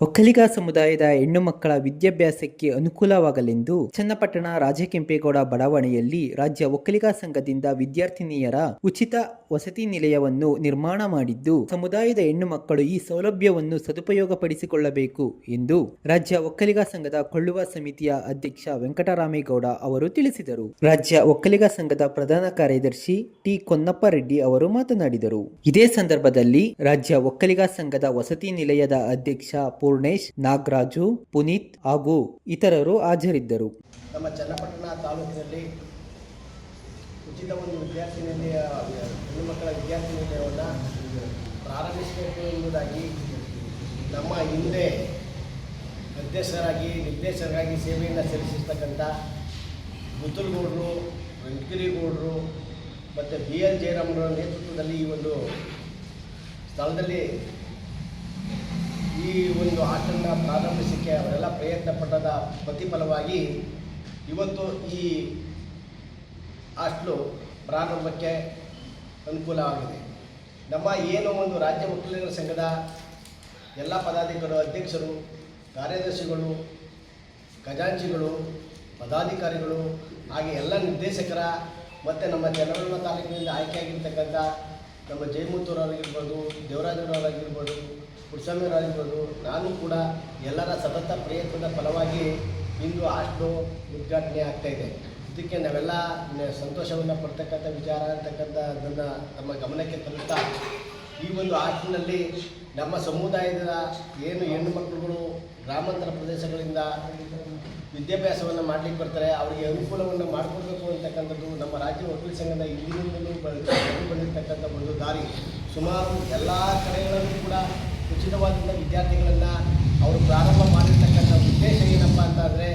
ಒಕ್ಕಲಿಗ ಸಮುದಾಯದ ಹೆಣ್ಣು ಮಕ್ಕಳ ವಿದ್ಯಾಭ್ಯಾಸಕ್ಕೆ ಅನುಕೂಲವಾಗಲೆಂದು ಚನ್ನಪಟ್ಟಣ ರಾಜಕೆಂಪೇಗೌಡ ಬಡಾವಣೆಯಲ್ಲಿ ರಾಜ್ಯ ಒಕ್ಕಲಿಗ ಸಂಘದಿಂದ ವಿದ್ಯಾರ್ಥಿನಿಯರ ಉಚಿತ ವಸತಿ ನಿಲಯವನ್ನು ನಿರ್ಮಾಣ ಮಾಡಿದ್ದು, ಸಮುದಾಯದ ಹೆಣ್ಣು ಮಕ್ಕಳು ಈ ಸೌಲಭ್ಯವನ್ನು ಸದುಪಯೋಗಪಡಿಸಿಕೊಳ್ಳಬೇಕು ಎಂದು ರಾಜ್ಯ ಒಕ್ಕಲಿಗ ಸಂಘದ ಕೊಳ್ಳುವ ಸಮಿತಿಯ ಅಧ್ಯಕ್ಷ ವೆಂಕಟರಾಮೇಗೌಡ ಅವರು ತಿಳಿಸಿದರು. ರಾಜ್ಯ ಒಕ್ಕಲಿಗ ಸಂಘದ ಪ್ರಧಾನ ಕಾರ್ಯದರ್ಶಿ ಟಿ. ಕೊನ್ನಪ್ಪ ರೆಡ್ಡಿ ಅವರು ಮಾತನಾಡಿದರು. ಇದೇ ಸಂದರ್ಭದಲ್ಲಿ ರಾಜ್ಯ ಒಕ್ಕಲಿಗ ಸಂಘದ ವಸತಿ ನಿಲಯದ ಅಧ್ಯಕ್ಷ ಪೂರ್ಣೇಶ್, ನಾಗರಾಜು, ಪುನೀತ್ ಹಾಗೂ ಇತರರು ಹಾಜರಿದ್ದರು. ನಮ್ಮ ಚನ್ನಪಟ್ಟಣ ತಾಲೂಕಿನಲ್ಲಿ ಉಚಿತ ಒಂದು ವಿದ್ಯಾರ್ಥಿ ನಿಲಯ ಹೆಣ್ಣು ಮಕ್ಕಳ ವಿದ್ಯಾರ್ಥಿ ನಿಲಯವನ್ನು ಪ್ರಾರಂಭಿಸಬೇಕು ಎಂಬುದಾಗಿ ನಮ್ಮ ಹಿಂದೆ ಅಧ್ಯಕ್ಷರಾಗಿ ನಿರ್ದೇಶಕರಾಗಿ ಸೇವೆಯನ್ನು ಸಲ್ಲಿಸಿರ್ತಕ್ಕಂಥ ಮುತ್ತುಲ್ಗೌಡರು, ವೆಂಕಟಗಿರಿಗೌಡರು ಮತ್ತು ಬಿ ಎಲ್ ಜಯರಾಮರ ನೇತೃತ್ವದಲ್ಲಿ ಈ ಒಂದು ಸ್ಥಳದಲ್ಲಿ ಈ ಒಂದು ಆಚರಣ ಪ್ರಾರಂಭಿಸಲಿಕ್ಕೆ ಅವರೆಲ್ಲ ಪ್ರಯತ್ನ ಪಟ್ಟದ ಪ್ರತಿಫಲವಾಗಿ ಇವತ್ತು ಈ ಹಾಸ್ಟ್ಲು ಪ್ರಾರಂಭಕ್ಕೆ ಅನುಕೂಲವಾಗಿದೆ ನಮ್ಮ ಏನು ಒಂದು ರಾಜ್ಯ ವಕೀಲರ ಸಂಘದ ಎಲ್ಲ ಪದಾಧಿಕಾರಿಗಳು ಅಧ್ಯಕ್ಷರು, ಕಾರ್ಯದರ್ಶಿಗಳು, ಖಜಾಂಚಿಗಳು, ಪದಾಧಿಕಾರಿಗಳು ಹಾಗೆ ಎಲ್ಲ ನಿರ್ದೇಶಕರ ಮತ್ತು ನಮ್ಮ ಜನರನ್ನ ತಾಲೂಕಿನಿಂದ ಆಯ್ಕೆಯಾಗಿರ್ತಕ್ಕಂಥ ನಮ್ಮ ಜಯಮೂತೂರವರಾಗಿರ್ಬೋದು ದೇವರಾಜರವರಾಗಿರ್ಬೋದು ಪುರುಷಮ್ಮರಾಗಿರ್ಬೋದು ನಾನು ಕೂಡ ಎಲ್ಲರ ಸತತ ಪ್ರಯತ್ನದ ಫಲವಾಗಿ ಇಂದು ಹಾಸ್ಟೆಲು ಉದ್ಘಾಟನೆ ಆಗ್ತಾ ಇದೆ. ಇದಕ್ಕೆ ನಾವೆಲ್ಲ ಸಂತೋಷವನ್ನು ಪಡ್ತಕ್ಕಂಥ ವಿಚಾರ ಅಂತಕ್ಕಂಥ ಅದನ್ನು ನಮ್ಮ ಗಮನಕ್ಕೆ ತರುತ್ತಾ, ಈ ಒಂದು ಹಾಸ್ಟೆಲ್ನಲ್ಲಿ ನಮ್ಮ ಸಮುದಾಯದ ಏನು ಹೆಣ್ಣು ಮಕ್ಕಳುಗಳು ಗ್ರಾಮಾಂತರ ಪ್ರದೇಶಗಳಿಂದ ವಿದ್ಯಾಭ್ಯಾಸವನ್ನು ಮಾಡಲಿಕ್ಕೆ ಬರ್ತಾರೆ, ಅವರಿಗೆ ಅನುಕೂಲವನ್ನು ಮಾಡಿಕೊಡ್ಬೇಕು ಅಂತಕ್ಕಂಥದ್ದು ನಮ್ಮ ರಾಜ್ಯ ವಕೀಲ ಸಂಘದ ಬಂದು ಬಂದಿರತಕ್ಕಂಥ ಒಂದು ದಾರಿ. ಸುಮಾರು ಎಲ್ಲ ಕಡೆಗಳಲ್ಲೂ ಕೂಡ ಉಚಿತವಾದಂಥ ವಿದ್ಯಾರ್ಥಿಗಳನ್ನು ಅವರು ಪ್ರಾರಂಭ ಮಾಡಿರ್ತಕ್ಕಂಥ ಉದ್ದೇಶ ಏನಪ್ಪ ಅಂತಂದರೆ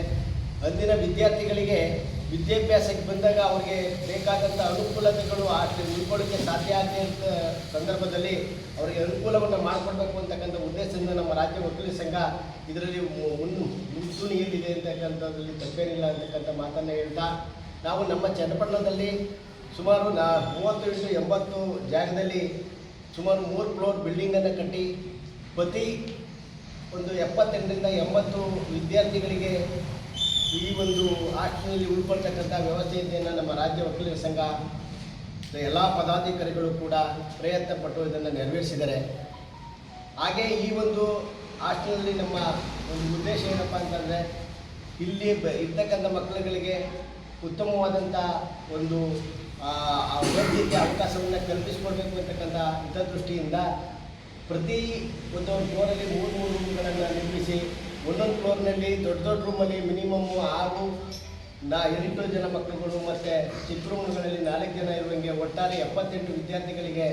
ಅಂದಿನ ವಿದ್ಯಾರ್ಥಿಗಳಿಗೆ ವಿದ್ಯಾಭ್ಯಾಸಕ್ಕೆ ಬಂದಾಗ ಅವರಿಗೆ ಬೇಕಾದಂಥ ಅನುಕೂಲತೆಗಳು ಆಗಲಿ ಉಳ್ಕೊಳ್ಳೋಕ್ಕೆ ಸಾಧ್ಯ ಆಗಲಿ ಅಂತ ಸಂದರ್ಭದಲ್ಲಿ ಅವರಿಗೆ ಅನುಕೂಲವನ್ನು ಮಾಡಿಕೊಡ್ಬೇಕು ಅಂತಕ್ಕಂಥ ಉದ್ದೇಶದಿಂದ ನಮ್ಮ ರಾಜ್ಯ ವಕೀಲ ಸಂಘ ಇದರಲ್ಲಿ ಮುನ್ನು ಮುಂಚೂಣಿಯಲ್ಲಿದೆ ಅಂತಕ್ಕಂಥದ್ರಲ್ಲಿ ತಪ್ಪೇನಿಲ್ಲ ಅಂತಕ್ಕಂಥ ಮಾತನ್ನು ಹೇಳ್ತಾ, ನಾವು ನಮ್ಮ ಚನ್ನಪಟ್ಟಣದಲ್ಲಿ ಸುಮಾರು ನಾ ಮೂವತ್ತು ಇಂಟು ಎಂಬತ್ತು ಜಾಗದಲ್ಲಿ ಸುಮಾರು ಮೂರು ಫ್ಲೋರ್ ಬಿಲ್ಡಿಂಗನ್ನು ಕಟ್ಟಿ ಪ್ರತಿ ಒಂದು ಎಪ್ಪತ್ತೆಂಟರಿಂದ ಎಂಬತ್ತು ವಿದ್ಯಾರ್ಥಿಗಳಿಗೆ ಈ ಒಂದು ಹಾಸ್ಟೆಲ್ನಲ್ಲಿ ಉಳ್ಕೊಳ್ತಕ್ಕಂಥ ವ್ಯವಸ್ಥೆಯನ್ನು ನಮ್ಮ ರಾಜ್ಯ ವಕೀಲರ ಸಂಘ ಎಲ್ಲ ಪದಾಧಿಕಾರಿಗಳು ಕೂಡ ಪ್ರಯತ್ನ ಪಟ್ಟು ಇದನ್ನು ನೆರವೇರಿಸಿದ್ದಾರೆ. ಹಾಗೆ ಈ ಒಂದು ಹಾಸ್ಟೆಲ್ನಲ್ಲಿ ನಮ್ಮ ಒಂದು ಉದ್ದೇಶ ಏನಪ್ಪ ಅಂತಂದರೆ, ಇಲ್ಲಿ ಬ ಇರ್ತಕ್ಕಂಥ ಮಕ್ಕಳುಗಳಿಗೆ ಉತ್ತಮವಾದಂಥ ಒಂದು, ಆ ಅವಕಾಶವನ್ನು ಕಲ್ಪಿಸಿಕೊಡ್ಬೇಕು ಅಂತಕ್ಕಂಥ ಹಿತದೃಷ್ಟಿಯಿಂದ ಪ್ರತಿ ಒಂದು ಫ್ಲೋರಲ್ಲಿ ಮೂರು ಮೂರು ರೂಮ್ಗಳನ್ನು ನಿರ್ಮಿಸಿ ಒಂದೊಂದು ಫ್ಲೋರ್ನಲ್ಲಿ ದೊಡ್ಡ ದೊಡ್ಡ ರೂಮಲ್ಲಿ ಮಿನಿಮಮ್ ಆರು ನಾ ಎಂಟು ಜನ ಮಕ್ಕಳುಗಳು ಮತ್ತು ಚಿಕ್ಕ ರೂಮ್ಗಳಲ್ಲಿ ನಾಲ್ಕು ಜನ ಇರುವಂಗೆ ಒಟ್ಟಾರೆ ಎಪ್ಪತ್ತೆಂಟು ವಿದ್ಯಾರ್ಥಿಗಳಿಗೆ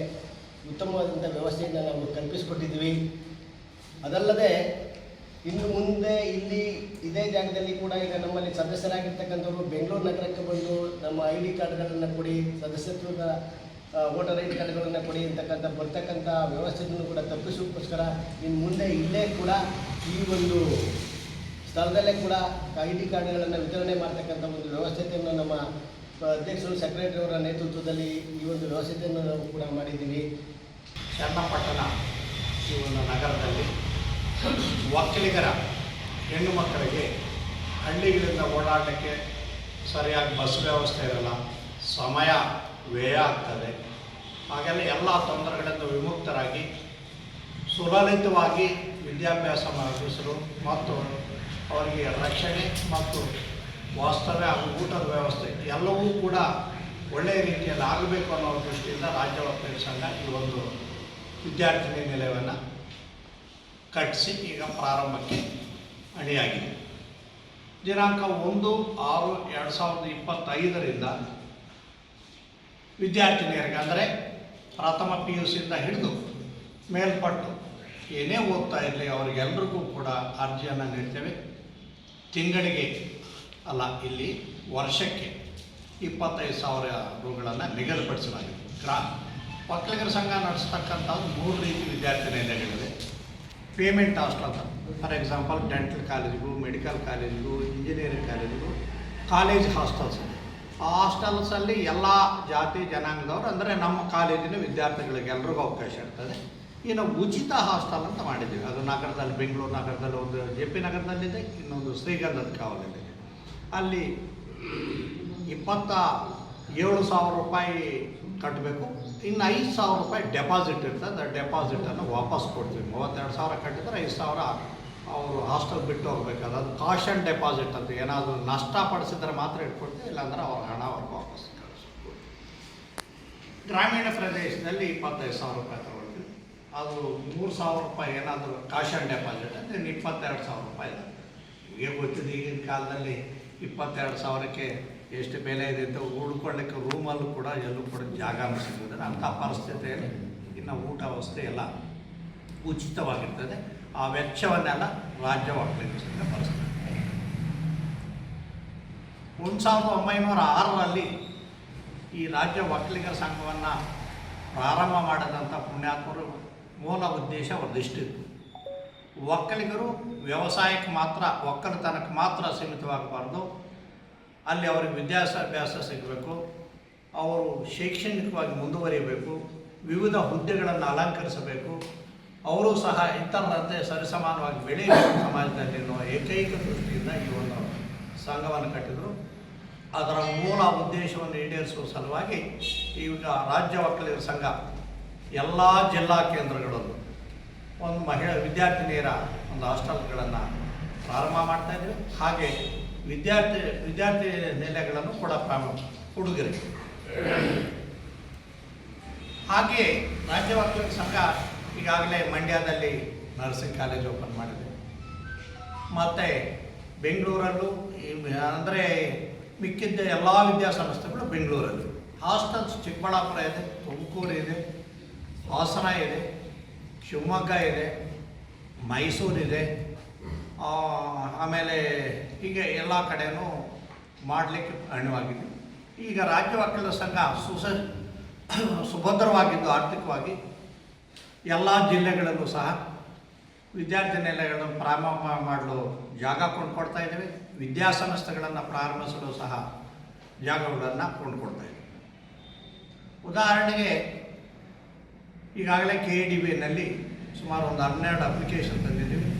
ಉತ್ತಮವಾದಂಥ ವ್ಯವಸ್ಥೆಯನ್ನು ನಾವು ಕಲ್ಪಿಸಿಕೊಟ್ಟಿದ್ವಿ ಅದಲ್ಲದೆ ಇನ್ನು ಮುಂದೆ ಇಲ್ಲಿ ಇದೇ ಜಾಗದಲ್ಲಿ ಕೂಡ ಈಗ ನಮ್ಮಲ್ಲಿ ಸದಸ್ಯರಾಗಿರ್ತಕ್ಕಂಥವ್ರು ಬೆಂಗಳೂರು ನಗರಕ್ಕೆ ಬಂದು ನಮ್ಮ ಐ ಡಿ ಕಾರ್ಡ್ಗಳನ್ನು ಕೊಡಿ, ಸದಸ್ಯತ್ವದ ವೋಟರ್ ಐ ಡಿ ಕಾರ್ಡ್ಗಳನ್ನು ಕೊಡಿ ಅಂತಕ್ಕಂಥ, ಬರ್ತಕ್ಕಂಥ ವ್ಯವಸ್ಥೆಯನ್ನು ಕೂಡ ತಪ್ಪಿಸೋಕ್ಕೋಸ್ಕರ ಇನ್ನು ಮುಂದೆ ಇಲ್ಲೇ ಕೂಡ ಈ ಒಂದು ಸ್ಥಳದಲ್ಲೇ ಕೂಡ ಐ ಡಿ ಕಾರ್ಡ್ಗಳನ್ನು ವಿತರಣೆ ಮಾಡ್ತಕ್ಕಂಥ ಒಂದು ವ್ಯವಸ್ಥೆಯನ್ನು ನಮ್ಮ ಅಧ್ಯಕ್ಷರು, ಸೆಕ್ರೆಟರಿ ಅವರ ನೇತೃತ್ವದಲ್ಲಿ ಈ ಒಂದು ವ್ಯವಸ್ಥೆಯನ್ನು ನಾವು ಕೂಡ ಮಾಡಿದ್ದೀವಿ. ಚನ್ನಪಟ್ಟಣ, ಈ ಒಂದು ನಗರದಲ್ಲಿ ಒಕ್ಕಲಿಗರ ಹೆಣ್ಣು ಮಕ್ಕಳಿಗೆ ಹಳ್ಳಿಗಳಿಂದ ಓಡಾಡಲಿಕ್ಕೆ ಸರಿಯಾಗಿ ಬಸ್ ವ್ಯವಸ್ಥೆ ಇರಲ್ಲ. ಸಮಯ ವ್ಯಯ ಆಗ್ತದೆ. ಹಾಗೆಲ್ಲ ಎಲ್ಲ ತೊಂದರೆಗಳಿಂದ ವಿಮುಕ್ತರಾಗಿ ಸುಲಲಿತವಾಗಿ ವಿದ್ಯಾಭ್ಯಾಸ ಮಾಡಿಸಲು ಮತ್ತು ಅವರಿಗೆ ರಕ್ಷಣೆ ಮತ್ತು ವಾಸ್ತವ್ಯ ಹಾಗೂ ಊಟದ ವ್ಯವಸ್ಥೆ ಎಲ್ಲವೂ ಕೂಡ ಒಳ್ಳೆಯ ರೀತಿಯಲ್ಲಿ ಆಗಬೇಕು ಅನ್ನೋ ದೃಷ್ಟಿಯಿಂದ ರಾಜ್ಯ ವಕೀಲ ಸಂಘ ಈ ಒಂದು ವಿದ್ಯಾರ್ಥಿನಿ ನಿಲಯವನ್ನು ಕಟ್ಟಿಸಿ ಈಗ ಪ್ರಾರಂಭಕ್ಕೆ ಅಣಿಯಾಗಿದೆ ದಿನಾಂಕ ಒಂದು ಆರು ಎರಡು ಸಾವಿರದ ಇಪ್ಪತ್ತೈದರಿಂದ ವಿದ್ಯಾರ್ಥಿನಿಯರಿಗೆ, ಅಂದರೆ ಪ್ರಥಮ ಪಿ ಯು ಸಿಯಿಂದ ಹಿಡಿದು ಮೇಲ್ಪಟ್ಟು ಏನೇ ಓದ್ತಾ ಇರಲಿ, ಅವರಿಗೆಲ್ರಿಗೂ ಕೂಡ ಅರ್ಜಿಯನ್ನು ನೀಡ್ತೇವೆ. ತಿಂಗಳಿಗೆ ಅಲ್ಲ, ಇಲ್ಲಿ ವರ್ಷಕ್ಕೆ ಇಪ್ಪತ್ತೈದು ಸಾವಿರ ರೂಗಳನ್ನು ನಿಗದಿಪಡಿಸಲಾಗಿದೆ. ಗ್ರಾ ಒಕ್ಕಲಿಗರ ಸಂಘ ನಡೆಸ್ತಕ್ಕಂಥದ್ದು ಮೂರು ರೀತಿ ವಿದ್ಯಾರ್ಥಿ ನಿಲಯಗಳಿವೆ ಪೇಮೆಂಟ್ ಹಾಸ್ಟೆಲ್ ಅಂತ. ಫಾರ್ ಎಕ್ಸಾಂಪಲ್ ಡೆಂಟಲ್ ಕಾಲೇಜ್ಗಳು ಮೆಡಿಕಲ್ ಕಾಲೇಜ್ಗಳು ಇಂಜಿನಿಯರಿಂಗ್ ಕಾಲೇಜ್ಗಳು ಕಾಲೇಜ್ ಹಾಸ್ಟೆಲ್ಸ್ ಇದೆ. ಹಾಸ್ಟೆಲ್ಸಲ್ಲಿ ಎಲ್ಲ ಜಾತಿ ಜನಾಂಗದವರು ಅಂದರೆ ನಮ್ಮ ಕಾಲೇಜಿನ ವಿದ್ಯಾರ್ಥಿಗಳಿಗೆ ಎಲ್ರಿಗೂ ಅವಕಾಶ ಇರ್ತದೆ. ಇನ್ನು ಉಚಿತ ಹಾಸ್ಟೆಲ್ ಅಂತ ಮಾಡಿದ್ದೀವಿ. ಅದು ನಗರದಲ್ಲಿ ಬೆಂಗಳೂರು ನಗರದಲ್ಲಿ ಒಂದು ಜೆ ಪಿ ನಗರದಲ್ಲಿದೆ, ಇನ್ನೊಂದು ಶ್ರೀಗಂಧದ ಕಾವಲಿದೆ ಅಲ್ಲಿ ಇಪ್ಪತ್ತ ಏಳು ಸಾವಿರ ರೂಪಾಯಿ ಕಟ್ಟಬೇಕು ಇನ್ನು ಐದು ಸಾವಿರ ರೂಪಾಯಿ ಡೆಪಾಸಿಟ್ ಇರ್ತದೆ. ಡೆಪಾಸಿಟನ್ನು ವಾಪಸ್ ಕೊಡ್ತೀವಿ. ಮೂವತ್ತೆರಡು ಸಾವಿರ ಕಟ್ಟಿದ್ರೆ ಐದು ಸಾವಿರ ಅವರು ಹಾಸ್ಟೆಲ್ ಬಿಟ್ಟು ಹೋಗ್ಬೇಕಾದ್ರೆ ಅದು ಕಾಶನ್ ಡೆಪಾಸಿಟ್ ಅಂತ ಏನಾದರೂ ನಷ್ಟ ಪಡಿಸಿದ್ರೆ ಮಾತ್ರ ಇಟ್ಕೊಡ್ತೀವಿ ಇಲ್ಲಾಂದ್ರೆ ಅವ್ರ ಹಣ ಅವ್ರಿಗೆ ವಾಪಸ್ ಕಳಿಸ್ಬೋದು. ಗ್ರಾಮೀಣ ಪ್ರದೇಶದಲ್ಲಿ ಇಪ್ಪತ್ತೈದು ಸಾವಿರ ರೂಪಾಯಿ ತಗೊಳ್ತೀವಿ. ಅದು ಮೂರು ಸಾವಿರ ರೂಪಾಯಿ ಏನಾದರೂ ಕಾಶನ್ ಡೆಪಾಸಿಟ್ ಅಂದರೆ ಇಪ್ಪತ್ತೆರಡು ಸಾವಿರ ರೂಪಾಯಿ ಇದೆ. ನಿಮಗೆ ಗೊತ್ತಿದೆ, ಈಗಿನ ಕಾಲದಲ್ಲಿ ಇಪ್ಪತ್ತೆರಡು ಸಾವಿರಕ್ಕೆ ಎಷ್ಟು ಬೆಲೆ ಇದೆ ಅಂತ ಉಳ್ಕೊಳ್ಳಿಕ್ಕೆ ರೂಮಲ್ಲೂ ಕೂಡ ಎಲ್ಲೂ ಕೂಡ ಜಾಗ ಸಿಗುವುದಿಲ್ಲ. ಅಂಥ ಪರಿಸ್ಥಿತಿಯಲ್ಲಿ ಇನ್ನು ಊಟ ವ್ಯವಸ್ಥೆ ಎಲ್ಲ ಉಚಿತವಾಗಿರ್ತದೆ. ಆ ವೆಚ್ಚವನ್ನೆಲ್ಲ ರಾಜ್ಯ ಒಕ್ಕಲಿಗರಿಂದ ಭರಿಸ್ತದೆ ಒಂದು ಸಾವಿರದ ಒಂಬೈನೂರ ಆರರಲ್ಲಿ ಈ ರಾಜ್ಯ ಒಕ್ಕಲಿಗರ ಸಂಘವನ್ನು ಪ್ರಾರಂಭ ಮಾಡಿದಂಥ ಪುಣ್ಯಾತ್ಮರು ಮೂಲ ಉದ್ದೇಶ ಒಂದಿಷ್ಟಿತ್ತು. ಒಕ್ಕಲಿಗರು ವ್ಯವಸಾಯಕ್ಕೆ ಮಾತ್ರ, ಒಕ್ಕಲತನಕ್ಕೆ ಮಾತ್ರ ಸೀಮಿತವಾಗಬಾರ್ದು. ಅಲ್ಲಿ ಅವರಿಗೆ ವಿದ್ಯಾಭ್ಯಾಸ ಸಿಗಬೇಕು. ಅವರು ಶೈಕ್ಷಣಿಕವಾಗಿ ಮುಂದುವರಿಯಬೇಕು. ವಿವಿಧ ಹುದ್ದೆಗಳನ್ನು ಅಲಂಕರಿಸಬೇಕು. ಅವರು ಸಹ ಇತರರಂತೆ ಸರಿಸಮಾನವಾಗಿ ಬೆಳೆಯಬೇಕು ಸಮಾಜದಲ್ಲಿ ಎನ್ನುವ ಏಕೈಕ ದೃಷ್ಟಿಯಿಂದ ಈ ಒಂದು ಸಂಘವನ್ನು ಕಟ್ಟಿದರು. ಅದರ ಮೂಲ ಉದ್ದೇಶವನ್ನು ಈಡೇರಿಸುವ ಸಲುವಾಗಿ ಈಗ ರಾಜ್ಯ ಒಕ್ಕಲಿಗರ ಸಂಘ, ಎಲ್ಲ ಜಿಲ್ಲಾ ಕೇಂದ್ರಗಳಲ್ಲೂ ಒಂದು ಮಹಿಳಾ ವಿದ್ಯಾರ್ಥಿನಿಯರ ಒಂದು ಹಾಸ್ಟೆಲ್ಗಳನ್ನು ಪ್ರಾರಂಭ ಮಾಡ್ತಾ ಇದ್ವಿ. ಹಾಗೆ ವಿದ್ಯಾರ್ಥಿ ವಿದ್ಯಾರ್ಥಿ ನಿಲಯಗಳನ್ನು ಕೂಡ ಪ್ರಾರಂಭ ಹುಡುಗರಿಗೆ ಹಾಗೆಯೇ ರಾಜ್ಯ ಒಕ್ಕಲಿಗರ ಸಂಘ ಈಗಾಗಲೇ ಮಂಡ್ಯದಲ್ಲಿ ನರ್ಸಿಂಗ್ ಕಾಲೇಜ್ ಓಪನ್ ಮಾಡಿದೆ. ಮತ್ತು ಬೆಂಗಳೂರಲ್ಲೂ ಅಂದರೆ ಮಿಕ್ಕಿದ್ದ ಎಲ್ಲ ವಿದ್ಯಾಸಂಸ್ಥೆಗಳು ಬೆಂಗಳೂರಲ್ಲಿ. ಹಾಸ್ಟೆಲ್ಸ್ ಚಿಕ್ಕಬಳ್ಳಾಪುರ ಇದೆ, ತುಮಕೂರು ಇದೆ, ಹಾಸನ ಇದೆ, ಶಿವಮೊಗ್ಗ ಇದೆ ಮೈಸೂರಿದೆ ಆಮೇಲೆ ಹೀಗೆ ಎಲ್ಲ ಕಡೆಯೂ ಮಾಡಲಿಕ್ಕೆ ಅಣಿವಾಗಿದೆ ಈಗ ರಾಜ್ಯ ವಕೀಲರ ಸಂಘ ಸುಸ, ಸುಭದ್ರವಾಗಿದ್ದು ಆರ್ಥಿಕವಾಗಿ ಎಲ್ಲ ಜಿಲ್ಲೆಗಳಲ್ಲೂ ಸಹ ವಿದ್ಯಾರ್ಥಿ ನಿಲಯಗಳನ್ನು ಪ್ರಾರಂಭ ಮಾಡಲು ಜಾಗ ಕೊಂಡುಕೊಡ್ತಾ ಇದ್ದೇವೆ. ವಿದ್ಯಾಸಂಸ್ಥೆಗಳನ್ನು ಪ್ರಾರಂಭಿಸಲು ಸಹ ಜಾಗಗಳನ್ನು ಕೊಂಡುಕೊಡ್ತಾ ಇದ್ದೇವೆ. ಉದಾಹರಣೆಗೆ ಈಗಾಗಲೇ ಕೆ ಡಿ ಬಿನಲ್ಲಿ ಸುಮಾರು ಒಂದು ಹನ್ನೆರಡು ಅಪ್ಲಿಕೇಶನ್ ತಂದಿದ್ದೀವಿ.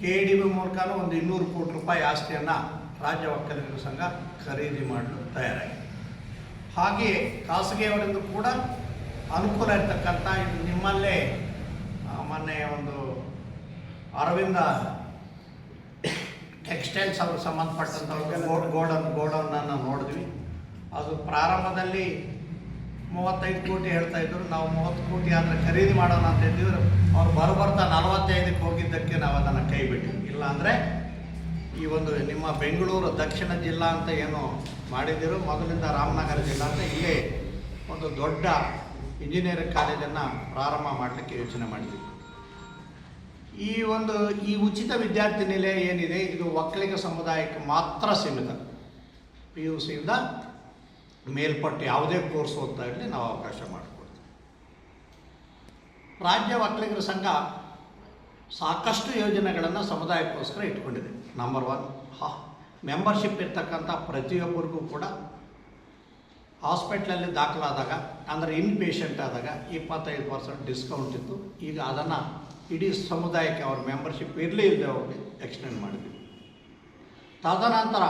ಕೆ ಡಿ ಬಿ ಮೂಲಕನೂ ಒಂದು ಇನ್ನೂರು ಕೋಟಿ ರೂಪಾಯಿ ಆಸ್ತಿಯನ್ನು ರಾಜ್ಯ ಒಕ್ಕಲಿಗರ ಸಂಘ ಖರೀದಿ ಮಾಡಲು ತಯಾರಾಗಿದೆ. ಹಾಗೆಯೇ ಖಾಸಗಿಯವರಿಂದ ಕೂಡ ಅನುಕೂಲ ಇರ್ತಕ್ಕಂಥ ಇದು ನಿಮ್ಮಲ್ಲೇ ಮೊನ್ನೆ ಒಂದು ಅರವಿಂದ ಟೆಕ್ಸ್ಟೈಲ್ಸ್ ಅವ್ರಿಗೆ ಸಂಬಂಧಪಟ್ಟಂಥ ಗೋಡನ್ ಗೋಡೌನನ್ನು ನೋಡಿದ್ವಿ. ಅದು ಪ್ರಾರಂಭದಲ್ಲಿ ಮೂವತ್ತೈದು ಕೋಟಿ ಹೇಳ್ತಾ ಇದ್ರು. ನಾವು ಮೂವತ್ತು ಕೋಟಿ ಆದರೆ ಖರೀದಿ ಮಾಡೋಣ ಅಂತ ಇದ್ದಿದ್ರು ಅವ್ರು ಬರಬರ್ತಾ ನಲವತ್ತೈದಕ್ಕೆ ಹೋಗಿದ್ದಕ್ಕೆ ನಾವು ಅದನ್ನು ಕೈ ಬಿಟ್ವಿ ಇಲ್ಲಾಂದರೆ ಈ ಒಂದು ನಿಮ್ಮ ಬೆಂಗಳೂರು ದಕ್ಷಿಣ ಜಿಲ್ಲಾ ಅಂತ ಏನು ಮಾಡಿದ್ದೀರೋ, ಮೊದಲಿಂದ ರಾಮನಗರ ಜಿಲ್ಲಾ ಅಂತ, ಇಲ್ಲೇ ಒಂದು ದೊಡ್ಡ ಇಂಜಿನಿಯರಿಂಗ್ ಕಾಲೇಜನ್ನು ಪ್ರಾರಂಭ ಮಾಡಲಿಕ್ಕೆ ಯೋಚನೆ ಮಾಡಿದ್ವಿ. ಈ ಒಂದು, ಈ ಉಚಿತ ವಿದ್ಯಾರ್ಥಿ ನಿಲಯ ಏನಿದೆ, ಇದು ಒಕ್ಕಲಿಗ ಸಮುದಾಯಕ್ಕೆ ಮಾತ್ರ ಸೀಮಿತ. ಪಿ ಯು ಸಿಯಿಂದ ಮೇಲ್ಪಟ್ಟು ಯಾವುದೇ ಕೋರ್ಸ್ ಓದ್ತಾ ಇರಲಿ, ನಾವು ಅವಕಾಶ ಮಾಡಿಕೊಡ್ತೀವಿ. ರಾಜ್ಯ ಒಕ್ಕಲಿಗರ ಸಂಘ ಸಾಕಷ್ಟು ಯೋಜನೆಗಳನ್ನು ಸಮುದಾಯಕ್ಕೋಸ್ಕರ ಇಟ್ಕೊಂಡಿದೆ. ನಂಬರ್ ಒನ್ ಹಾ ಮೆಂಬರ್ಶಿಪ್ ಇರ್ತಕ್ಕಂಥ ಪ್ರತಿಯೊಬ್ಬರಿಗೂ ಕೂಡ ಹಾಸ್ಪಿಟ್ಲಲ್ಲಿ ದಾಖಲಾದಾಗ, ಅಂದರೆ ಇನ್ ಪೇಷಂಟ್ ಆದಾಗ ಇಪ್ಪತ್ತೈದು ಪರ್ಸೆಂಟ್ ಡಿಸ್ಕೌಂಟ್ ಇತ್ತು. ಈಗ ಅದನ್ನು ಇಡೀ ಸಮುದಾಯಕ್ಕೆ ಅವ್ರ ಮೆಂಬರ್ಶಿಪ್ ಇರಲಿ ಇಲ್ಲದೆ ಅವ್ರಿಗೆ ಎಕ್ಸ್ಟೆಂಡ್ ಮಾಡಿದ್ವಿ. ತದನಂತರ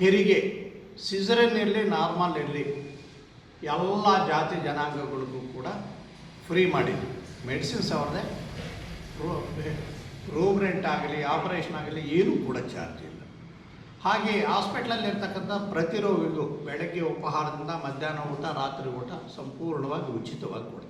ಹೆರಿಗೆ ಸಿಜರನ್ ಇರಲಿ, ನಾರ್ಮಲ್ ಇರಲಿ, ಎಲ್ಲ ಜಾತಿ ಜನಾಂಗಗಳಿಗೂ ಕೂಡ ಫ್ರೀ ಮಾಡಿದ್ವಿ. ಮೆಡಿಸಿನ್ಸ್ ಅವ್ರದ್ದೇ ರೂಮ್ ರೆಂಟ್ ಆಗಲಿ, ಆಪರೇಷನ್ ಆಗಲಿ, ಏನೂ ಕೂಡ ಚಾರ್ಜ್ ಇಲ್ಲ. ಹಾಗೆ ಹಾಸ್ಪಿಟ್ಲಲ್ಲಿ ಇರ್ತಕ್ಕಂಥ ಪ್ರತಿ ರೋಗಿಗೂ ಬೆಳಗ್ಗೆ ಉಪಹಾರದಿಂದ ಮಧ್ಯಾಹ್ನ ಊಟ, ರಾತ್ರಿ ಊಟ ಸಂಪೂರ್ಣವಾಗಿ ಉಚಿತವಾಗಿ ಕೊಡ್ತಾ ಇದ್ದೀವಿ